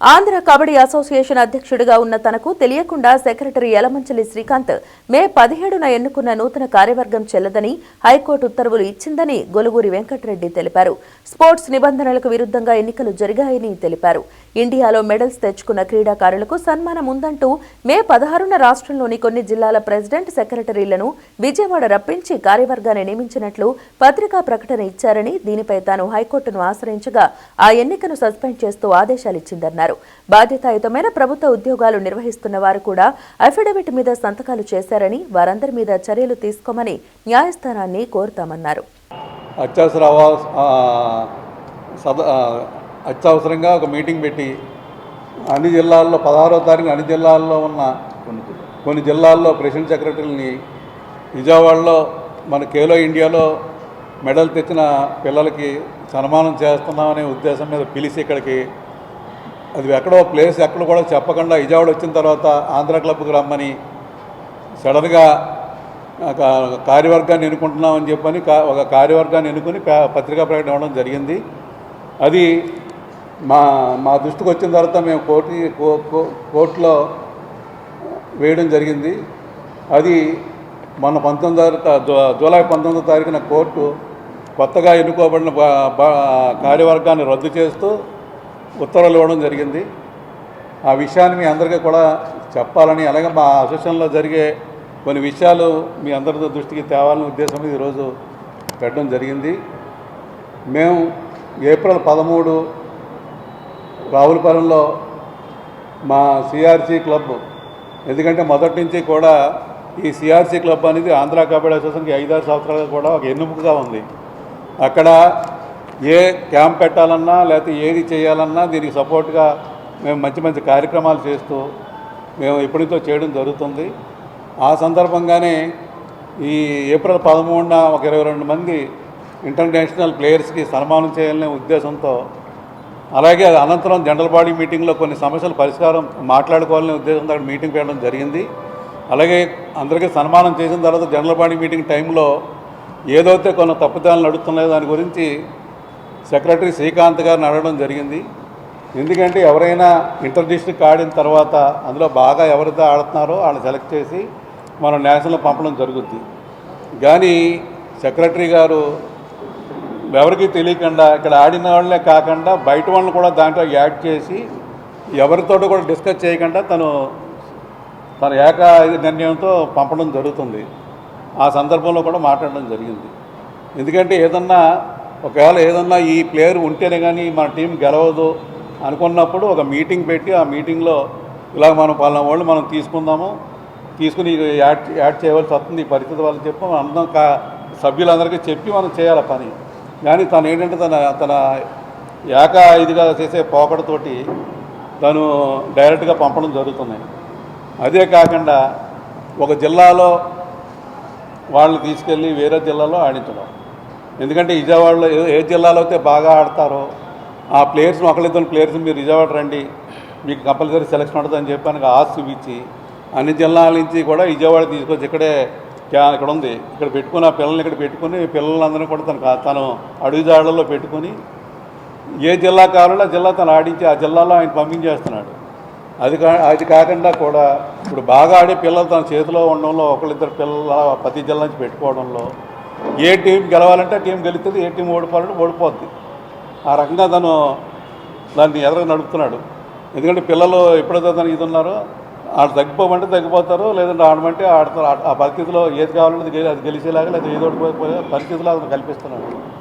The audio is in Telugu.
ఆంధ్ర కబడ్డీ అసోసియేషన్ అధ్యక్షుడిగా ఉన్న తనకు తెలియకుండా సెక్రటరీ యలమంచలి శ్రీకాంత్ మే పదిహేడున ఎన్నుకున్న నూతన కార్యవర్గం చెల్లదని హైకోర్టు ఉత్తర్వులు ఇచ్చిందని గొలుగూరి వెంకటరెడ్డి తెలిపారు. స్పోర్ట్స్ నిబంధనలకు విరుద్ధంగా ఎన్నికలు జరిగాయని తెలిపారు. ఇండియాలో మెడల్స్ తెచ్చుకున్న క్రీడాకారులకు సన్మానం ఉందంటూ మే పదహారున రాష్ట్రంలోని కొన్ని జిల్లాల ప్రెసిడెంట్ సెక్రటరీలను విజయవాడ రప్పించి కార్యవర్గాన్ని నియమించినట్లు పత్రికా ప్రకటన ఇచ్చారని దీనిపై తాను హైకోర్టును ఆశ్రయించగా ఆ ఎన్నికను సస్పెండ్ చేస్తూ ఆదేశాలిచ్చిందన్నారు. బాధ్యతాయుతమైన ప్రభుత్వ ఉద్యోగాలు నిర్వహిస్తున్న వారు కూడా అఫిడవిట్ మీద సంతకాలు చేశారని వారందరి మీద చర్యలు తీసుకోమని న్యాయస్థానాన్ని కోరుతామన్నారు. అత్యవసర అత్యవసరంగా ఒక మీటింగ్ పెట్టి అన్ని జిల్లాల్లో పదహారో తారీఖు అన్ని జిల్లాల్లో ఉన్న కొన్ని జిల్లాల్లో ప్రెసిడెంట్ సెక్రటరీని విజయవాడలో మన కేలో ఇండియాలో మెడల్ తెచ్చిన పిల్లలకి సన్మానం చేస్తున్నామనే ఉద్దేశం మీద పిలిచి ఇక్కడికి అది ఎక్కడో ప్లేస్ ఎక్కడ కూడా చెప్పకుండా విజయవాడ వచ్చిన తర్వాత ఆంధ్ర క్లబ్కి రమ్మని సడన్గా ఒక కార్యవర్గాన్ని ఎన్నుకుంటున్నామని చెప్పని ఒక కార్యవర్గాన్ని ఎన్నుకుని పత్రికా ప్రకటన ఇవ్వడం జరిగింది. అది మా మా దృష్టికి వచ్చిన తర్వాత మేము కోర్టు కో- కో- కోర్టులో వేయడం జరిగింది. అది మొన్న పంతొమ్మిది తారీఖు జూలై పంతొమ్మిదో తారీఖున కోర్టు కొత్తగా ఎన్నుకోబడిన కార్యవర్గాన్ని రద్దు చేస్తూ ఉత్తర్వులు ఇవ్వడం జరిగింది. ఆ విషయాన్ని మీ అందరికీ కూడా చెప్పాలని అలాగే మా అసోసియేషన్లో జరిగే కొన్ని విషయాలు మీ అందరితో దృష్టికి తేవాలనే ఉద్దేశం మీద ఈరోజు పెట్టడం జరిగింది. మేము ఏప్రిల్ పదమూడు రావులపాలెంలో మా సిఆర్సీ క్లబ్ ఎందుకంటే మొదటి నుంచి కూడా ఈ సిఆర్సీ క్లబ్ అనేది ఆంధ్ర కబడ్డీ అసోసియేషన్కి ఐదారు సంవత్సరాలుగా కూడా ఒక ఎన్నుముకగా ఉంది. అక్కడ ఏ క్యాంప్ పెట్టాలన్నా లేకపోతే ఏది చేయాలన్నా దీనికి సపోర్ట్గా మేము మంచి మంచి కార్యక్రమాలు చేస్తూ మేము ఇప్పటితో చేయడం జరుగుతుంది. ఆ సందర్భంగానే ఈ ఏప్రిల్ పదమూడున ఒక ఇరవై రెండు మంది ఇంటర్నేషనల్ ప్లేయర్స్కి సన్మానం చేయాలనే ఉద్దేశంతో అలాగే అనంతరం జనరల్ బాడీ మీటింగ్లో కొన్ని సమస్యల పరిష్కారం మాట్లాడుకోవాలనే ఉద్దేశంతో అక్కడ మీటింగ్ పెట్టడం జరిగింది. అలాగే అందరికీ సన్మానం చేసిన తర్వాత జనరల్ బాడీ మీటింగ్ టైంలో ఏదైతే కొన్ని తప్పుదాలు నడుస్తున్నాయో దాని గురించి సెక్రటరీ శ్రీకాంత్ గారిని అడగడం జరిగింది. ఎందుకంటే ఎవరైనా ఇంటర్ డిస్ట్రిక్ట్ ఆడిన తర్వాత అందులో బాగా ఎవరితో ఆడుతున్నారో వాళ్ళని సెలెక్ట్ చేసి మనం నేషనల్ పంపడం జరుగుద్ది. కానీ సెక్రటరీ గారు ఎవరికి తెలియకుండా ఇక్కడ ఆడిన వాళ్ళే కాకుండా బయట వాళ్ళని కూడా దాంట్లో యాడ్ చేసి ఎవరితోటి కూడా డిస్కస్ చేయకుండా తను తన ఏక నిర్ణయంతో పంపడం జరుగుతుంది. ఆ సందర్భంలో కూడా మాట్లాడడం జరిగింది. ఎందుకంటే ఏదన్నా ఒకవేళ ఏదన్నా ఈ ప్లేయర్ ఉంటేనే కానీ మన టీం గెలవదు అనుకున్నప్పుడు ఒక మీటింగ్ పెట్టి ఆ మీటింగ్లో ఇలా మనం పాలన వాళ్ళు మనం తీసుకుందాము తీసుకుని యాడ్ యాడ్ చేయవలసి వస్తుంది ఈ పరిస్థితి వాళ్ళు చెప్పి మనం అందరం కా సభ్యులందరికీ చెప్పి మనం చేయాలి పని. కానీ తను ఏంటంటే తన తన ఏక ఇదిగా చేసే పోకడతోటి తను డైరెక్ట్గా పంపడం జరుగుతున్నాయి అదే కాకుండా ఒక జిల్లాలో వాళ్ళని తీసుకెళ్ళి వేరే జిల్లాలో ఆడించడం. ఎందుకంటే విజయవాడలో ఏ- ఏ జిల్లాలో అయితే బాగా ఆడతారో ఆ ప్లేయర్స్ని ఒకళ్ళిద్దరు ప్లేయర్స్ మీరు విజయవాడ రండి మీకు కంపల్సరీ సెలక్షన్ ఉంటుందని చెప్పాను ఆశ చూపించి అన్ని జిల్లాల నుంచి కూడా విజయవాడ తీసుకొచ్చి ఇక్కడే ఇక్కడ ఉంది ఇక్కడ పెట్టుకుని ఆ పిల్లల్ని ఇక్కడ పెట్టుకుని పిల్లలందరినీ కూడా తను తను అడుగుజాడల్లో పెట్టుకుని ఏ జిల్లా కావాలో ఆ జిల్లా తను ఆడించి ఆ జిల్లాలో ఆయన పంపించేస్తున్నాడు. అది కా అది కాకుండా కూడా ఇప్పుడు బాగా ఆడే పిల్లలు తన చేతిలో ఉండడంలో ఒకళ్ళిద్దరు పిల్లల ప్రతి జిల్లా నుంచి పెట్టుకోవడంలో ఏ టీం గెలవాలంటే టీం గెలుస్తుంది ఏ టీం ఓడిపోవాలంటే ఓడిపోద్ది. ఆ రకంగా తను దాన్ని ఎదురు నడుపుతున్నాడు. ఎందుకంటే పిల్లలు ఎప్పుడైతే తను ఇది ఉన్నారో ఆడు తగ్గిపోమంటే తగ్గిపోతారు లేదంటే ఆడమంటే ఆడతారు. ఆ- పరిస్థితిలో ఏది కావాలంటే అది గెలి- అది గెలిచేలాగా లేదా ఏదో ఓడిపోయే పరిస్థితిలో అతను కల్పిస్తున్నాడు.